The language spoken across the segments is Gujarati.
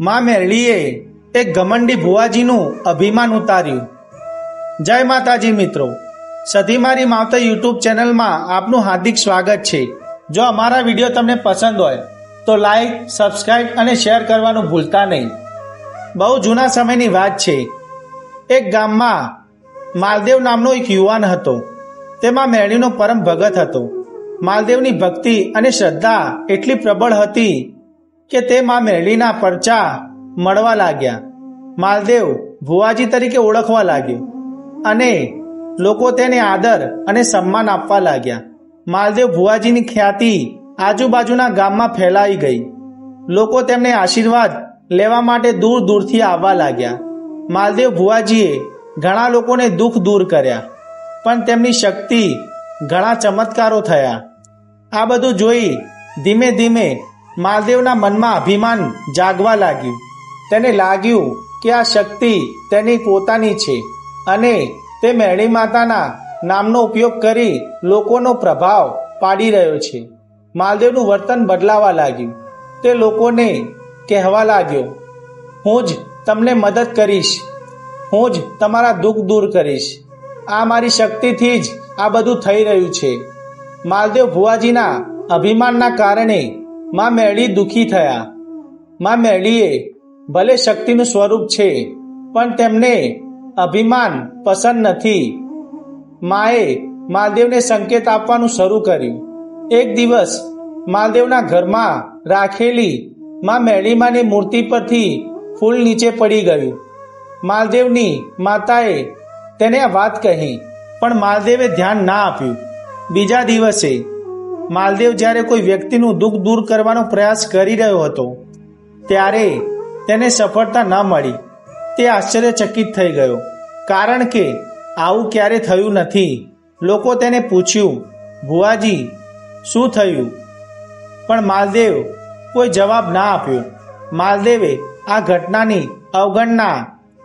માં મેરડીએ એક ઘમંડી ભુવાજીનું અભિમાન ઉતાર્યું. જય માતાજી મિત્રો સધીમારી માવતર યુટ્યુબ ચેનલમાં આપનું હાર્દિક સ્વાગત છે. જો અમારા વીડિયો તમને પસંદ હોય, તો લાઈક સબસ્ક્રાઈબ અને શેર કરવાનું ભૂલતા નહીં. બહુ જૂના સમયની વાત છે. એક ગામમાં માલદેવ નામનો એક યુવાન હતો. તેમાં મેળીનો પરમ ભગત હતો. માલદેવની ભક્તિ અને શ્રદ્ધા એટલી પ્રબળ હતી કે તે માં મેળીના પરચા મળવા લાગ્યા. માલદેવ ભુવાજી તરીકે ઓળખવા લાગ્યો અને લોકો તેને આદર અને સન્માન આપવા લાગ્યા. માલદેવ ભુવાજીની ખ્યાતિ આજુબાજુના ગામમાં ફેલાઈ ગઈ. લોકો તેમને આશીર્વાદ લેવા માટે દૂર દૂરથી આવવા લાગ્યા. માલદેવ ભુવાજીએ ઘણા લોકોને દુઃખ દૂર કર્યા, પણ તેમની શક્તિ ઘણા ચમત્કારો થયા. આ બધું જોઈ ધીમે ધીમે માલદેવના મનમાં અભિમાન જાગવા લાગ્યું. તેને લાગ્યું કે આ શક્તિ તેની પોતાની છે અને તે મેળી માતાના નામનો ઉપયોગ કરી લોકોનો પ્રભાવ પાડી રહ્યો છે. માલદેવનું વર્તન બદલાવા લાગ્યું. તે લોકોને કહેવા લાગ્યો, હું જ તમને મદદ કરીશ. હું જ તમારા દુઃખ દૂર કરીશ. આ મારી શક્તિથી જ આ બધું થઈ રહ્યું છે. માલદેવ ભુવાજીના અભિમાનના કારણે માં મેળી દુઃખી થયા. માં મેળીએ ભલે શક્તિનું સ્વરૂપ છે, પણ તેમને અભિમાન પસંદ નથી. માએ માલદેવને સંકેત આપવાનું શરૂ કર્યું. એક દિવસ, માલદેવના ઘરમાં રાખેલી માં મેળીમાની મૂર્તિ પરથી ફૂલ નીચે પડી ગયું. માલદેવની માતાએ તેને આ વાત કહી, પણ માલદેવે ધ્યાન ના આપ્યું. બીજા દિવસે માલદેવ જ્યારે કોઈ વ્યક્તિનું દુઃખ દૂર કરવાનો પ્રયાસ કરી રહ્યો હતો, ત્યારે તેને સફળતા ન મળી. તે આશ્ચર્યચકિત થઈ ગયો, કારણ કે આવું ક્યારે થયું નથી. લોકો તેને પૂછ્યું, ભુવાજી, શું થયું? પણ માલદેવ કોઈ જવાબ ના આપ્યો. માલદેવે આ ઘટનાની અવગણના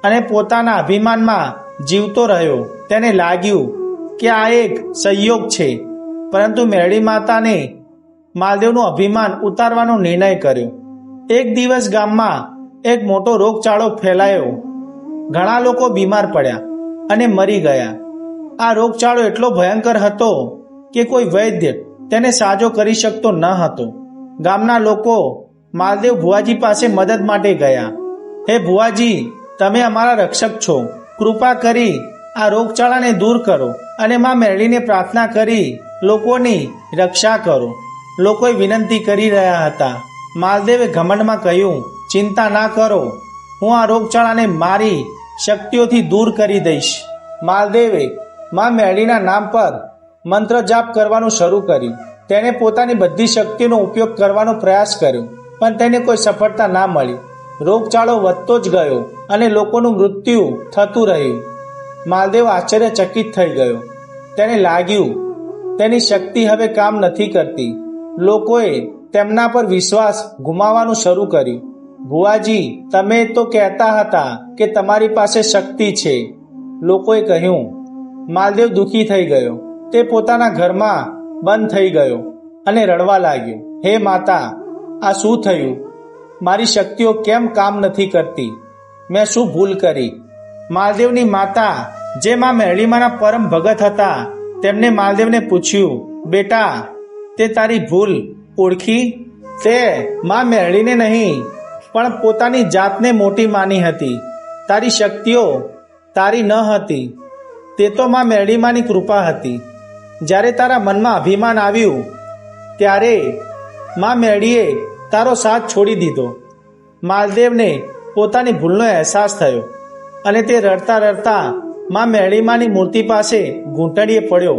અને પોતાના અભિમાનમાં જીવતો રહ્યો. તેને લાગ્યું કે આ એક સંયોગ છે. પરંતુ મેળી માતાને માલદેવનું અભિમાન ઉતારવાનો નિર્ણય કર્યો. એક દિવસ ગામમાં એક મોટો રોગચાળો ફેલાયો. ઘણા લોકો બીમાર પડ્યા અને મરી ગયા. આ રોગચાળો એટલો ભયંકર હતો કે કોઈ વૈદ્ય તેને સાજો કરી શકતો ન હતો. ગામના લોકો માલદેવ ભુવાજી પાસે મદદ માટે ગયા. હે ભુવાજી, તમે અમારા રક્ષક છો. કૃપા કરી આ રોગચાળાને દૂર કરો અને માં મેળીને પ્રાર્થના કરી લોકોની રક્ષા કરો. લોકોએ વિનંતી કરી રહ્યા હતા. માલદેવે ઘમંડમાં કહ્યું, ચિંતા ના કરો. હું આ રોગચાળાને મારી શક્તિઓથી દૂર કરી દઈશ. માલદેવે માં મેળીના નામ પર મંત્ર જાપ કરવાનું શરૂ કર્યું. તેણે પોતાની બધી શક્તિનો ઉપયોગ કરવાનો પ્રયાસ કર્યો, પણ તેને કોઈ સફળતા ના મળી. રોગચાળો વધતો જ ગયો અને લોકોનું મૃત્યુ થતું રહ્યું. માલદેવ આશ્ચર્યચકિત થઈ ગયો. તેને લાગ્યું તેની શક્તિ હવે કામ નથી કરતી. લોકોએ તેમના પર વિશ્વાસ ગુમાવવાનું શરૂ કર્યું. ભુવાજી, તમે તો કહેતા હતા કે તમારી પાસે શક્તિ છે. લોકોએ કહ્યું, માલદેવ દુઃખી થઈ ગયો. તે પોતાના ઘરમાં બંધ થઈ ગયો અને રડવા લાગ્યો. હે માતા, આ શું થયું? મારી શક્તિઓ કેમ કામ નથી કરતી? મેં શું ભૂલ કરી? માલદેવની માતા જે માં મેળીમાના પરમ ભગત હતા તેમને માલદેવને પૂછ્યું, બેટા, તે તારી ભૂલ, ઓળખી? તે માં મેળીને નહીં, પણ પોતાની જાતને મોટી માની હતી. તારી શક્તિઓ તારી ન હતી. તે તો માં મેળીમાની કૃપા હતી. જ્યારે તારા મનમાં અભિમાન આવ્યું, ત્યારે માં મેળીએ તારો સાથ છોડી દીધો. માલદેવને પોતાની ભૂલનો અહેસાસ થયો અને તે રડતા રડતા માં મેળીમાની મૂર્તિ પાસે ઘૂંટણીએ પડ્યો,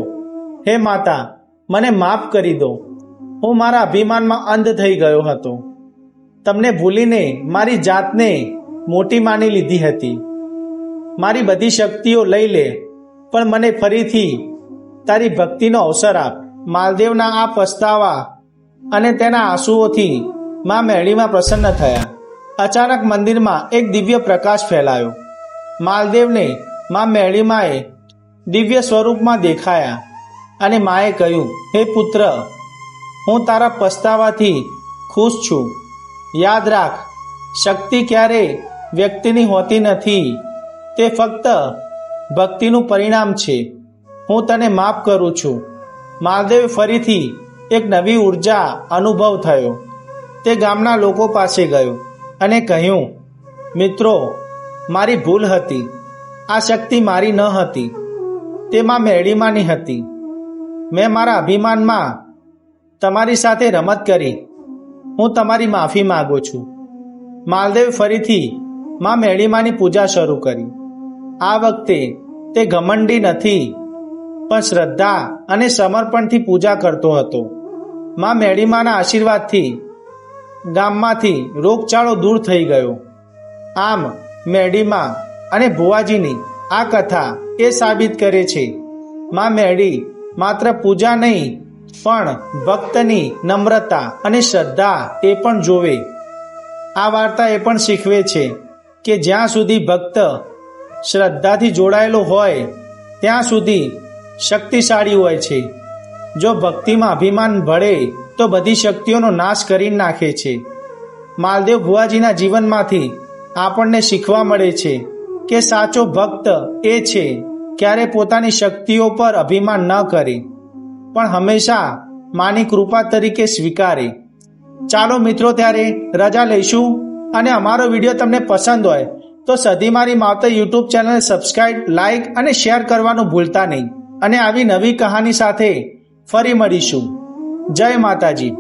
હે માતા, મને માફ કરી દો. હું મારા અભિમાનમાં અંધ થઈ ગયો હતો. તમને ભૂલીને મારી જાતને મોટી માની લીધી હતી. મારી બધી શક્તિઓ લઈ લે, પણ મને ફરીથી તારી ભક્તિનો અવસર આપ. માલદેવના આ પસ્તાવા અને તેના આંસુઓથી મા મેળીમાં પ્રસન્ન થયા. અચાનક મંદિરમાં એક દિવ્ય પ્રકાશ ફેલાયો. માલદેવને માં મેળીમાએ દિવ્ય સ્વરૂપમાં દેખાયા અને માએ કહ્યું, હે પુત્ર, હું તારા પસ્તાવાથી ખુશ છું. યાદ રાખ, શક્તિ ક્યારે વ્યક્તિની હોતી નથી. તે ફક્ત ભક્તિનું પરિણામ છે. હું તને માફ કરું છું. માલદેવ ફરીથી એક નવી ઊર્જા અનુભવ થયો. તે ગામના લોકો પાસે ગયો અને કહ્યું, મિત્રો, મારી ભૂલ હતી. આ શક્તિ મારી ન હતી. તે માં હતી. મેં મારા અભિમાનમાં તમારી સાથે રમત કરી. હું તમારી માફી માગું છું. માલદેવ ફરીથી માં મેળીમાની પૂજા શરૂ કરી. આ વખતે તે ઘમંડી નથી, પણ શ્રદ્ધા અને સમર્પણથી પૂજા કરતો હતો. માં મેળીમાના આશીર્વાદથી ગામમાંથી રોગચાળો દૂર થઈ ગયો. આમ મેડીમાં અને ભુવાજીની આ કથા એ સાબિત કરે છે. માં મેળી માત્ર પૂજા નહીં, પણ ભક્તની નમ્રતા અને શ્રદ્ધા એ પણ જોવે. આ વાર્તા એ પણ શીખવે છે કે જ્યાં સુધી ભક્ત શ્રદ્ધાથી જોડાયેલો હોય, ત્યાં સુધી શક્તિશાળી હોય છે. જો ભક્તિમાં અભિમાન ભળે, તો બધી શક્તિઓનો નાશ કરી નાખે છે. માલદેવ ભુવાજીના જીવનમાંથી આપણને શીખવા મળે છે. કે સાચો ભક્ત એ છે ક્યારે પોતાની શક્તિઓ પર અભિમાન ન કરે, પણ હંમેશા માની કૃપા તરીકે સ્વીકારે. ચાલો મિત્રો, ત્યારે રજા લઈશું અને અમારો વીડિયો તમને પસંદ હોય, તો સધી મારી માવતર યુટ્યુબ ચેનલ સબસ્ક્રાઇબ, લાઇક અને શેર કરવાનું ભૂલતા નહીં. અને આવી નવી કહાની સાથે ફરી મળીશું. જય માતાજી.